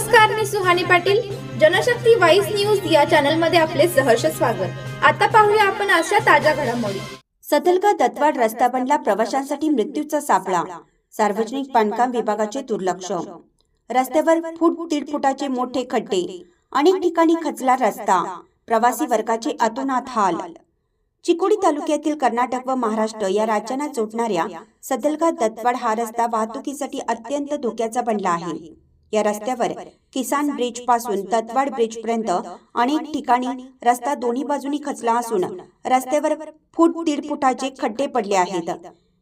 नमस्कार मी Suhani Patil. Janshakti voice news या चॅनलमध्ये आपले सहर्ष स्वागत. आता पाहूया आपण अशा ताज्या घडामोडी. सतलगा दत्वाड रस्ता बनला प्रवाशांसाठी मृत्यूचा सापळा. सार्वजनिक बांधकाम विभागाचे दुर्लक्ष. रस्त्यावर फूट दीड फुटाचे मोठे खड्डे अनेक ठिकाणी खचला रस्ता. प्रवासी वर्गाचे अतोनात हाल. चिकोडी तालुक्यातील कर्नाटक व महाराष्ट्र या राज्यांना जोडणाऱ्या सदलगा दत्वाड हा रस्ता वाहतुकीसाठी अत्यंत धोक्याचा बनला आहे. या रस्त्यावर किसान ब्रिजपासून दत्वाड ब्रिज पर्यंत अनेक ठिकाणी रस्ता दोन्ही बाजूनी खचला असून रस्त्यावर फूट दीड फुटाचे खड्डे पडले आहेत.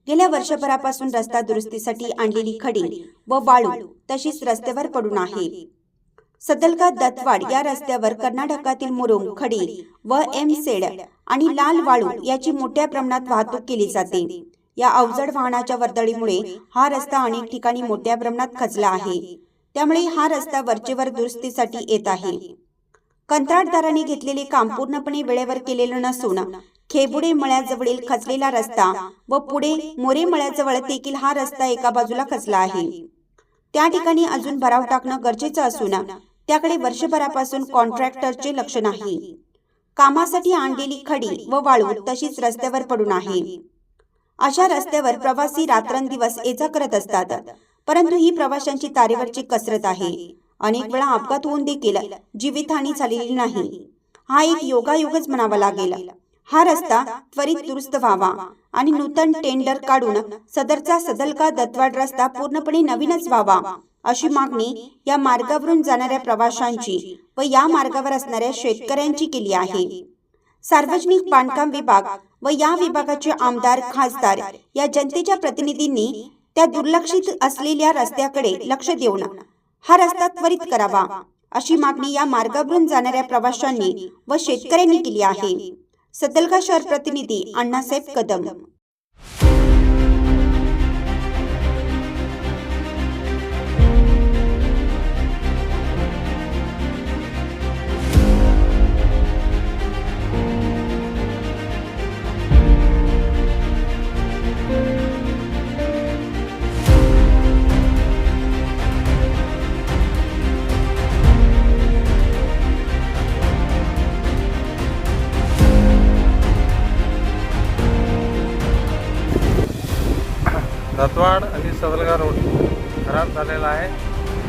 गेल्या वर्षभरापासून रस्ता दुरुस्तीसाठी आणलेली खडी व वाळू तशीच रस्त्यावर पडून आहे. सदलगा दत्वाड या रस्त्यावर कर्नाटकातील मुरुम खडी व एम सेड आणि लाल वाळू याची मोठ्या प्रमाणात वाहतूक केली जाते. या अवजड वाहनाच्या वर्दळीमुळे हा रस्ता अनेक ठिकाणी मोठ्या प्रमाणात खचला आहे. त्यामुळे हा रस्ता वरचेवर दुरुस्तीसाठी येत आहे. कंत्राटदाराने घेतलेले काम पूर्णपणे वेळेवर केलेलं नसून खेबुडे मळ्याजवळील खचलेला रस्ता व पुढे मोरे मळ्याजवळ देखील हा रस्ता एका बाजूला खचला आहे. त्या ठिकाणी अजून भराव टाकणं गरजेचं असून त्याकडे वर्षभरापासून कॉन्ट्रॅक्टरचे लक्ष नाही. कामासाठी आणलेली खडी व वाळू तशीच रस्त्यावर पडून आहे. अशा रस्त्यावर प्रवासी रात्रंदिवस ये करत असतात. परंतु ही प्रवाशांची तारेवरची कसरत आहे अनेक वेळा अपघात होऊन देखील जीवितहानी झालेली नाही. हा एक योगायोगच म्हणावा लागेल. हा रस्ता त्वरित दुरुस्त व्हावा आणि नूतन टेंडर काढून सदरचा सदलका दत्वाड रस्ता पूर्णपणे नवीनच व्हावा अशी मागणी या मार्गावरून जाणाऱ्या प्रवाशांची व या मार्गावर असणाऱ्या शेतकऱ्यांची केली आहे. सार्वजनिक बांधकाम विभाग व या विभागाचे आमदार खासदार या जनतेच्या प्रतिनिधींनी त्या दुर्लक्षित असलेल्या रस्त्याकडे लक्ष देऊन हा रस्ता त्वरित करावा अशी मागणी या मार्गावरून जाणाऱ्या प्रवाशांनी व शेतकऱ्यांनी केली आहे. सदलगा शहर प्रतिनिधी अण्णासाहेब कदम. दत्वाड आणि सदलगा रोड खराब झालेला आहे.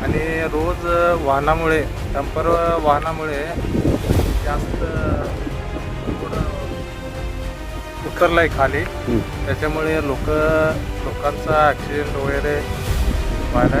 आणि रोज वाहनामुळे डंपर वाहनामुळे जास्त उतरलं आहे खाली. त्याच्यामुळे लोक लोकांचा ॲक्सिडेंट वगैरे व्हायला